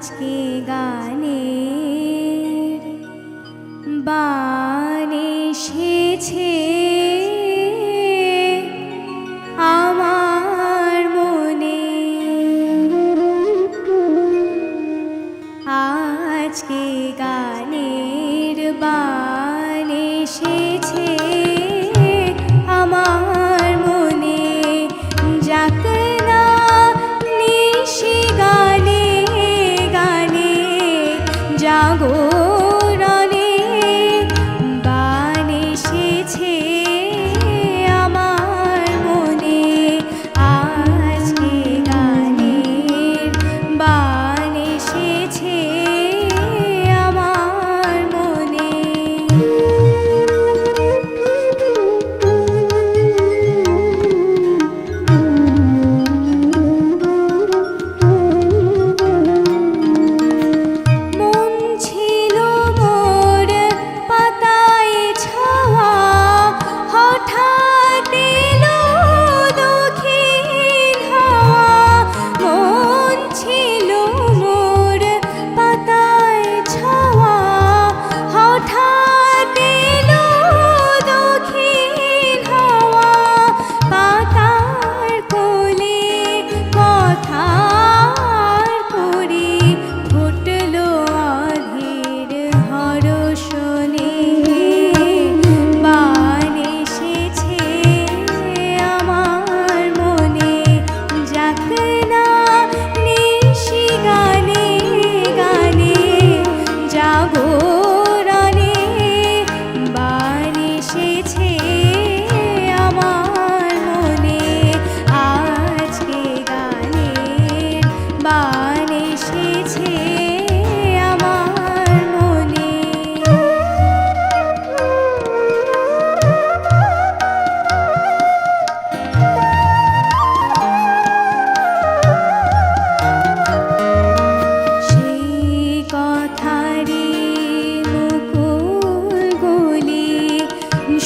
আজকে গানে বান এসেছে? আমার মনে আজকে গান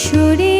সুরে